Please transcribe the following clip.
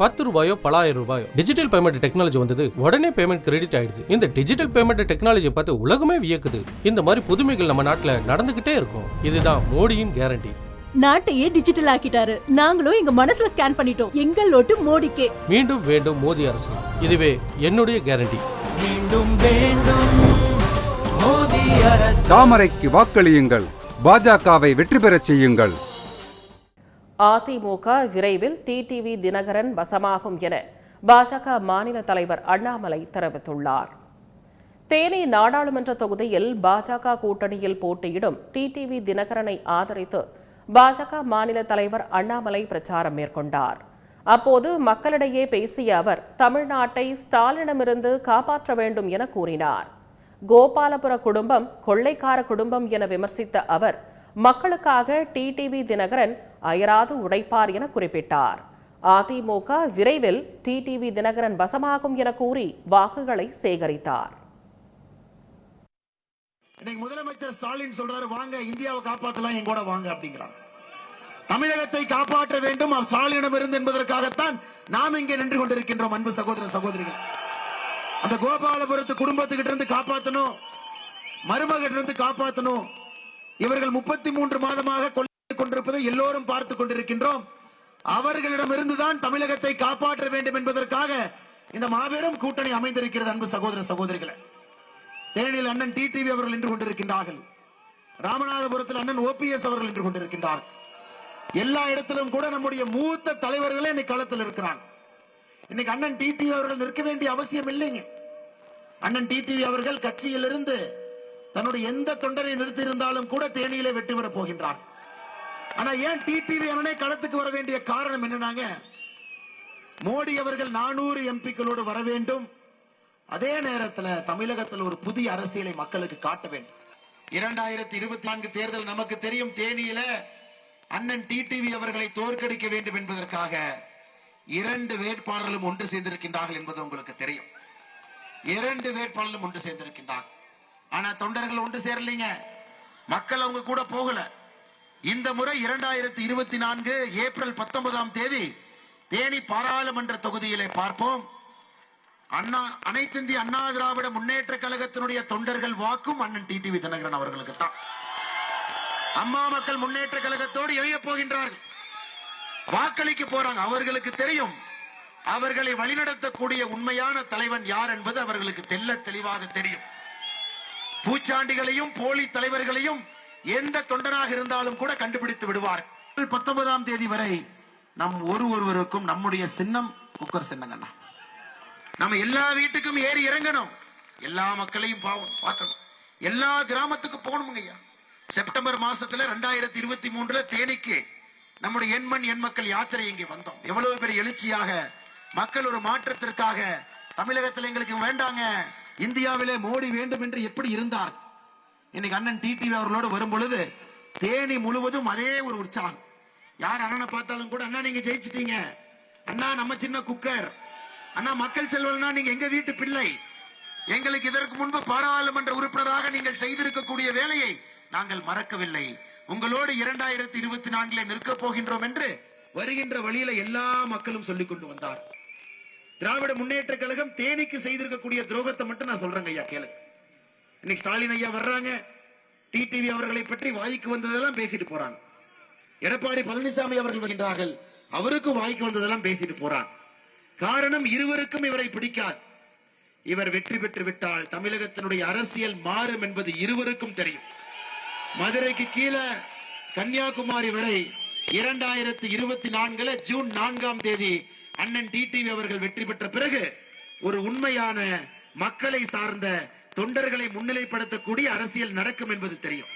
பத்து ரூபாயோ பலாயிரம் ரூபாயோ. டிஜிட்டல் பேமெண்ட் டெக்னாலஜி வந்தது உடனே பேமெண்ட் கிரெடிட் ஆயிடுது. இந்த டிஜிட்டல் பேமெண்ட் டெக்னாலஜி பார்த்து உலகமே வியக்குது. இந்த மாதிரி புதுமைகள் நம்ம நாட்டுல நடந்துகிட்டே இருக்கும். இதுதான் மோடியின் கேரண்டி நாட்டையே டிஜிட்டல் ஆக்கிட்டாரு. நாங்களும் எங்க மனசுல ஸ்கேன் பண்ணிட்டோம். எங்கள் ஓட்டு மோடிக்கே. மீண்டும் வேண்டும் மோடி அரசு. இதுவே என்னுடைய கேரண்டி மீண்டும் வேண்டும் மோடி அரசு. தாமரைக்கு வாக்களியுங்கள். பாஜகவை வெற்றி பெறச் செய்யுங்கள். அதிமுக விரைவில் டிடிவி தினகரன் வசமாகும் என பாஜக மாநில தலைவர் அண்ணாமலை தெரிவித்துள்ளார். தேனி நாடாளுமன்ற தொகுதியில் பாஜக கூட்டணியில் போட்டியிடும் டிடிவி தினகரனை ஆதரித்து பாஜக மாநில தலைவர் அண்ணாமலை பிரச்சாரம் மேற்கொண்டார். அப்போது மக்களிடையே பேசிய அவர் தமிழ்நாட்டை ஸ்டாலிடமிருந்து காப்பாற்ற வேண்டும் என கூறினார். கோபாலபுர குடும்பம் கொள்ளைக்கார குடும்பம் என விமர்சித்த அவர் மக்களுக்காக டிடிவி தினகரன் அயராது உடைப்பார் என குறிப்பிட்டார். அதிமுக விரைவில் டிடிவி தினகரன் வசமாகும் என கூறி வாக்குகளை சேகரித்தார். இன்னைக்கு முதலமைச்சர் ஸ்டாலின் சொல்றாரு வாங்க இந்தியாவை காப்பாத்தலாம் என் கூட வாங்க அப்படிங்கிறாங்க தமிழகத்தை காப்பாற்ற வேண்டும் ஸ்டாலினிடம் இருந்து என்பதற்காகத்தான் நாம் இங்கே நின்று கொண்டிருக்கின்றோம் அன்பு சகோதர சகோதரிகள். அந்த கோபாலபுரத்து குடும்பத்துக்கிட்ட இருந்து காப்பாற்றணும் மருமகிட்ட இருந்து காப்பாற்றணும் இவர்கள் முப்பத்தி மூன்று மாதமாக கொண்டிருப்பதை எல்லோரும் பார்த்து கொண்டிருக்கின்றோம். அவர்களிடமிருந்துதான் தமிழகத்தை காப்பாற்ற வேண்டும் என்பதற்காக இந்த மாபெரும் கூட்டணி அமைந்திருக்கிறது அன்பு சகோதர சகோதரிகளை. தேனியில் அண்ணன் டிடிவி அவர்கள் நின்று கொண்டிருக்கின்றார்கள். ராமநாதபுரத்தில் அண்ணன் ஓபிஎஸ் அவர்கள் நின்று கொண்டிருக்கின்றார்கள். எல்லா இடத்திலும் கூட நம்முடைய மூத்த தலைவர்களே இன்னைக்கு களத்தில் இருக்கிறாங்க. இன்னைக்கு அண்ணன் டிடிவி அவர்கள் நிற்க வேண்டிய அவசியம் இல்லைங்க. அண்ணன் டிடிவி அவர்கள் கட்சியிலிருந்து தன்னுடைய எந்த தொண்டரை நிறுத்தி இருந்தாலும் கூட தேனியிலே வெற்றி பெறப் போகின்றார் ஆனா ஏன் டிடிவி அண்ணனே களத்துக்கு வர வேண்டிய காரணம் என்னன்னாங்க? மோடி அவர்கள் நானூறு எம்பிக்களோடு வர வேண்டும். அதே நேரத்தில் தமிழகத்தில் ஒரு புதிய அரசியலை மக்களுக்கு காட்ட வேண்டும். இரண்டாயிரத்தி இருபத்தி நான்கு தேர்தல் நமக்கு தெரியும் தேனியில அண்ணன் டிடிவி அவர்களை தோற்கடிக்க வேண்டும் என்பதற்காக இரண்டு வேட்பாளர்களும் ஒன்று சேர்ந்திருக்கின்றார்கள் என்பது உங்களுக்கு தெரியும். இரண்டு வேட்பாளர்களும் ஒன்று சேர்ந்திருக்கின்றார் ஆனா தொண்டர்கள் ஒன்று சேரலீங்க. மக்கள் அவங்க கூட போகல. இந்த முறை இரண்டாயிரத்தி இருபத்தி நான்கு ஏப்ரல் பத்தொன்பதாம் தேதி தேனி பாராளுமன்ற தொகுதியிலே பார்ப்போம். அண்ணா அனைத்து இந்திய அண்ணா திராவிட முன்னேற்ற கழகத்தினுடைய தொண்டர்கள் வாக்கும் அண்ணன் டி டிவி தினகரன் அவர்களுக்கு தான். அம்மா மக்கள் முன்னேற்ற கழகத்தோடு இணைய போகின்றார்கள். வாக்களிக்க போறாங்க. அவர்களுக்கு தெரியும். அவர்களை வழிநடத்தக்கூடிய உண்மையான தலைவன் யார் என்பது அவர்களுக்கு தெல்ல தெளிவாக தெரியும். பூச்சாண்டிகளையும் போலி தலைவர்களையும் எந்த தொண்டனாக இருந்தாலும் கூட கண்டுபிடித்து விடுவார். பத்தொன்பதாம் தேதி வரை நம் ஒரு ஒருவருக்கும் நம்முடைய சின்னம் குக்கர் சின்னங்கண்ணா நம்ம எல்லா வீட்டுக்கும் ஏறி இறங்கணும். எல்லா மக்களையும் பார்க்கணும். எல்லா கிராமத்துக்கும் போகணுங்க ஐயா. செப்டம்பர் மாசத்துல ரெண்டாயிரத்தி இருபத்தி மூன்றுல தேனிக்கு நம்முடைய எண்மண் எண் மக்கள் யாத்திரை இங்கே வந்தோம். எவ்வளவு பெரிய எழுச்சியாக மக்கள் ஒரு மாற்றத்திற்காக தமிழகத்தில் எங்களுக்கு வேண்டாங்க. இந்தியாவிலே மோடி வேண்டும் என்று எப்படி இருந்தார்? இன்னைக்கு அண்ணன் டிடிவி அவர்களோடு வரும் பொழுது தேனி முழுவதும் அதே ஒரு உற்சாகம். யார் அண்ணனை பார்த்தாலும் கூட அண்ணா நீங்க ஜெயிச்சிட்டீங்க. அண்ணா நம்ம சின்ன குக்கர். அண்ணா மக்கள் செல்வல்னா நீங்க எங்க வீட்டு பிள்ளை. எங்களுக்கு இதற்கு முன்பு பாராளுமன்ற உறுப்பினராக நீங்கள் செய்திருக்கக்கூடிய வேலையை நாங்கள் மறக்கவில்லை. உங்களோடு இரண்டாயிரத்தி இருபத்தி நான்கிலே நிற்கப் போகின்றோம் என்று வருகின்ற வழியில எல்லா மக்களும் சொல்லிக் கொண்டு வந்தார் திராவிட முன்னேற்ற கழகம் தேனிக்கு செய்திருக்கக்கூடிய துரோகத்தை மட்டும் நான் சொல்றேங்க ஐயா கேளு இன்னைக்கு ஸ்டாலின் ஐயா வர்றாங்க. டிடிவி அவர்களை பற்றி வாய்க்கு வந்ததெல்லாம் பேசிட்டு போறாங்க. எடப்பாடி பழனிசாமி அவர்கள் வருகின்றார்கள். அவருக்கும் வாய்க்கு வந்ததெல்லாம் பேசிட்டு போறான் காரணம் இருவருக்கும் இவரை பிடிக்காது. இவர் வெற்றி பெற்று விட்டால் தமிழகத்தினுடைய அரசியல் மாறும் என்பது இருவருக்கும் தெரியும். மதுரைக்கு கீழே கன்னியாகுமரி வரை இரண்டாயிரத்தி இருபத்தி நான்குல ஜூன் நான்காம் தேதி அண்ணன் டிடிவி அவர்கள் வெற்றி பெற்ற பிறகு ஒரு உண்மையான மக்களை சார்ந்த தொண்டர்களை முன்னிலைப்படுத்தக்கூடிய அரசியல் நடக்கும் என்பது தெரியும்.